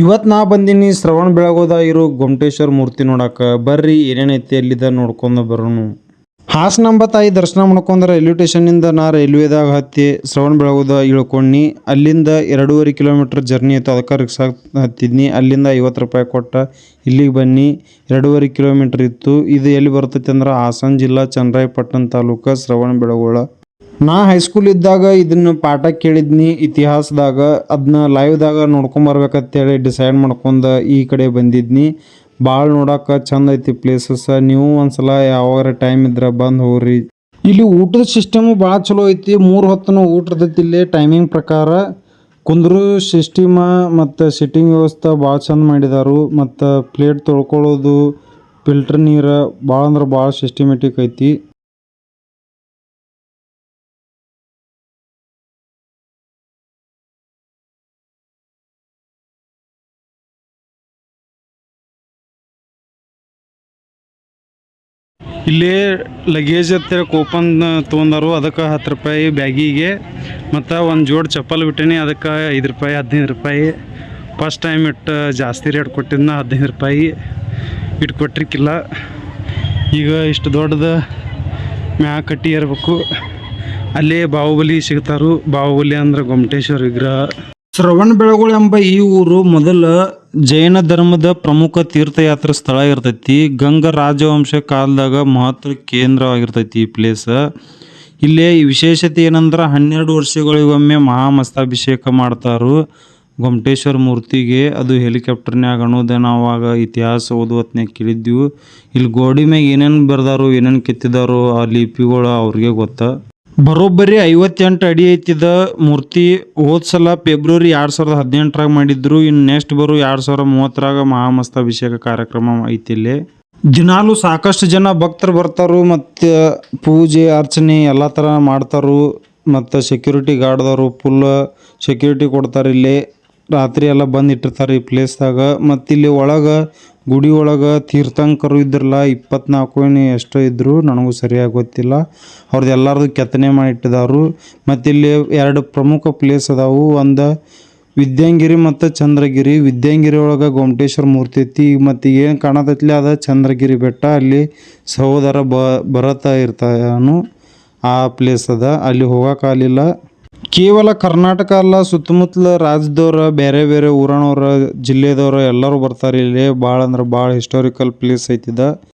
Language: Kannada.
ಇವತ್ತು ನಾ ಬಂದೀನಿ ಶ್ರವಣ ಬೆಳಗೋದ ಇರೋ ಗೊಮಟೇಶ್ವರ ಮೂರ್ತಿ ನೋಡಕ್ಕೆ ಬರ್ರಿ ಏನೇನೈತಿ ಅಲ್ಲಿದ್ದ ನೋಡ್ಕೊಂಡು ಬರೋನು. ಹಾಸನಾಂಬ ತಾಯಿ ದರ್ಶನ ಮಾಡ್ಕೊಂಡ್ರೆ ರೈಲ್ವೆ ಸ್ಟೇಷನಿಂದ ನಾ ರೈಲ್ವೆದಾಗ ಹತ್ತಿ ಶ್ರವಣ ಬೆಳಗೋದ ಇಳ್ಕೊಂಡಿ ಅಲ್ಲಿಂದ ಎರಡೂವರೆ ಕಿಲೋಮೀಟ್ರ್ ಜರ್ನಿ ಇತ್ತು ಅದಕ್ಕೆ ರಿಕ್ಷಾ ಹತ್ತಿದ್ನಿ. ಅಲ್ಲಿಂದ ಐವತ್ತು ರೂಪಾಯಿ ಕೊಟ್ಟ ಇಲ್ಲಿಗೆ ಬನ್ನಿ. ಎರಡೂವರೆ ಕಿಲೋಮೀಟ್ರ್ ಇತ್ತು. ಇದು ಎಲ್ಲಿ ಬರ್ತೈತಿ ಅಂದ್ರೆ ಹಾಸನ ಜಿಲ್ಲಾ ಚನ್ನರಾಯಪಟ್ಟಣ ತಾಲೂಕು ಶ್ರವಣ ಬೆಳಗೊಳ. ನಾ ಹೈಸ್ಕೂಲ್ ಇದ್ದಾಗ ಇದನ್ನ ಪಾಠ ಕೇಳಿದ್ನಿ, ಇತಿಹಾಸದಾಗ ಅದನ್ನ ಲೈವ್ದಾಗ ನೋಡ್ಕೊಂಬರ್ಬೇಕಂತೇಳಿ ಡಿಸೈಡ್ ಮಾಡ್ಕೊಂಡು ಈ ಕಡೆ ಬಂದಿದ್ನಿ. ಭಾಳ ನೋಡಕ್ಕೆ ಚಂದ ಐತಿ ಪ್ಲೇಸಸ್ ನೀವು ಒಂದ್ಸಲ ಯಾವಾಗ ಟೈಮ್ ಇದ್ರೆ ಬಂದು ಹೋಗ್ರಿ. ಇಲ್ಲಿ ಊಟದ ಸಿಸ್ಟಮು ಭಾಳ ಚಲೋ ಐತಿ, ಮೂರು ಹೊತ್ತನು ಊಟ ಇರ್ತೈತಿ ಇಲ್ಲಿ ಟೈಮಿಂಗ್ ಪ್ರಕಾರ. ಕುಂದ್ರು ಸಿಸ್ಟಮ ಮತ್ತು ಸಿಟ್ಟಿಂಗ್ ವ್ಯವಸ್ಥೆ ಭಾಳ ಚಂದ ಮಾಡಿದಾರು, ಮತ್ತು ಪ್ಲೇಟ್ ತೊಳ್ಕೊಳ್ಳೋದು ಫಿಲ್ಟರ್ ನೀರು ಭಾಳ ಅಂದ್ರೆ ಭಾಳ ಸಿಸ್ಟಮೆಟಿಕ್ ಐತಿ. ಇಲ್ಲಿ ಲಗೇಜ್ ಹತ್ತಿರ ಕೂಪನ್ ತೊಗೊಂಡಾರು, ಅದಕ್ಕೆ ಹತ್ತು ರೂಪಾಯಿ ಬ್ಯಾಗಿಗೆ, ಮತ್ತು ಒಂದು ಜೋಡಿ ಚಪ್ಪಲ್ ಬಿಟ್ಟೀನಿ, ಅದಕ್ಕೆ ಐದು ರೂಪಾಯಿ, ಹದಿನೈದು ರೂಪಾಯಿ. ಫಸ್ಟ್ ಟೈಮ್ ಇಟ್ಟು ಜಾಸ್ತಿ ರೇಟ್ ಕೊಟ್ಟಿದ್ನ, ಹದಿನೈದು ರೂಪಾಯಿ ಇಟ್ಟು ಕೊಟ್ಟಿರ್ಕಿಲ್ಲ ಈಗ ಇಷ್ಟು ದೊಡ್ಡದು ಮ್ಯಾ ಕಟ್ಟಿ ಇರಬೇಕು ಅಲ್ಲೇ ಬಾಹುಬಲಿ ಸಿಗ್ತಾರು. ಬಾಹುಬಲಿ ಅಂದ್ರೆ ಗೊಮಟೇಶ್ವರ ವಿಗ್ರಹ. ಶ್ರವಣ ಬೆಳಗೊಳ ಎಂಬ ಈ ಊರು ಮೊದಲ ಜೈನ ಧರ್ಮದ ಪ್ರಮುಖ ತೀರ್ಥಯಾತ್ರಾ ಸ್ಥಳ ಇರ್ತೈತಿ. ಗಂಗ ರಾಜವಂಶ ಕಾಲದಾಗ ಮಹತ್ವ ಕೇಂದ್ರವಾಗಿರ್ತೈತಿ ಈ ಪ್ಲೇಸ್ ಇಲ್ಲಿ ವಿಶೇಷತೆ ಏನಂದ್ರೆ ಹನ್ನೆರಡು ವರ್ಷಗಳಿಗೊಮ್ಮೆ ಮಹಾಮಸ್ತಾಭಿಷೇಕ ಮಾಡ್ತಾರು. ಗೊಮಟೇಶ್ವರ ಮೂರ್ತಿಗೆ ಅದು ಹೆಲಿಕಾಪ್ಟರ್ನ್ಯಾಗ ನಾವು ಆವಾಗ ಇತಿಹಾಸ ಓದುವತ್ನಾಗ ಕೇಳಿದ್ವಿ. ಇಲ್ಲಿ ಗೋಡಿ ಮ್ಯಾಗ ಏನೇನು ಬರ್ದಾರು, ಏನೇನು ಕೆತ್ತಿದಾರೋ ಆ ಲಿಪಿಗಳು ಅವ್ರಿಗೆ ಗೊತ್ತಾ. ಬರೋಬ್ಬರಿ ಐವತ್ತೆಂಟು ಅಡಿ ಐತಿದ ಮೂರ್ತಿ ಹೋದ ಸಲ ಫೆಬ್ರವರಿ ಎರಡು ಸಾವಿರದ ಹದಿನೆಂಟರಾಗ ಮಾಡಿದ್ರು. ಇನ್ನು ನೆಕ್ಸ್ಟ್ ಬರೋ ಎರಡು ಸಾವಿರದ ಮೂವತ್ತರಾಗ ಮಹಾಮಸ್ತಾಭಿಷೇಕ ಕಾರ್ಯಕ್ರಮ ಐತಿ ಇಲ್ಲಿ. ದಿನಾಲು ಸಾಕಷ್ಟು ಜನ ಭಕ್ತರು ಬರ್ತಾರು ಮತ್ತು ಪೂಜೆ, ಅರ್ಚನೆ ಎಲ್ಲ ಥರ ಮಾಡ್ತಾರು. ಮತ್ತು ಸೆಕ್ಯೂರಿಟಿ ಗಾರ್ಡ್ದವರು ಫುಲ್ ಸೆಕ್ಯೂರಿಟಿ ಕೊಡ್ತಾರೆ ಇಲ್ಲಿ. ರಾತ್ರಿ ಎಲ್ಲ ಬಂದು ಇಟ್ಟಿರ್ತಾರೆ ಈ ಪ್ಲೇಸ್ದಾಗ ಮತ್ತು ಇಲ್ಲಿ ಒಳಗೆ ಗುಡಿ ಒಳಗೆ ತೀರ್ಥಂಕರು ಇದ್ರಲ್ಲ ಇಪ್ಪತ್ನಾಲ್ಕು ಏನು ಎಷ್ಟೋ ಇದ್ದರು ನನಗೂ ಸರಿಯಾಗಿ ಗೊತ್ತಿಲ್ಲ. ಅವ್ರದ್ದು ಎಲ್ಲರದು ಕೆತ್ತನೆ ಮಾಡಿ ಇಟ್ಟಿದಾರು ಮತ್ತು ಇಲ್ಲಿ ಎರಡು ಪ್ರಮುಖ ಪ್ಲೇಸ್ ಅದಾವು. ಒಂದು ವಿದ್ಯಾಂಗಿರಿ ಮತ್ತು ಚಂದ್ರಗಿರಿ. ವಿದ್ಯಾಂಗಿರಿ ಒಳಗೆ ಗೊಮಟೇಶ್ವರ ಮೂರ್ತಿ ಐತಿ. ಮತ್ತು ಏನು ಕಾಣತೈತಿ ಅದ ಚಂದ್ರಗಿರಿ ಬೆಟ್ಟ. ಅಲ್ಲಿ ಸಹೋದರ ಬ ಇರ್ತಾನು ಆ ಪ್ಲೇಸ್ ಅದ. ಅಲ್ಲಿ ಹೋಗೋಕ್ಕಾಗಲಿಲ್ಲ ಕೇವಲ ಕರ್ನಾಟಕ ಅಲ್ಲ, ಸುತ್ತಮುತ್ತಲ ರಾಜ್ಯದವ್ರ, ಬೇರೆ ಬೇರೆ ಊರಿನವ್ರ, ಜಿಲ್ಲೆದವ್ರು ಎಲ್ಲರೂ ಬರ್ತಾರೆ. ಇಲ್ಲಿ ಭಾಳ ಅಂದ್ರೆ ಭಾಳ ಹಿಸ್ಟೋರಿಕಲ್ ಪ್ಲೇಸ್ ಐತಿದ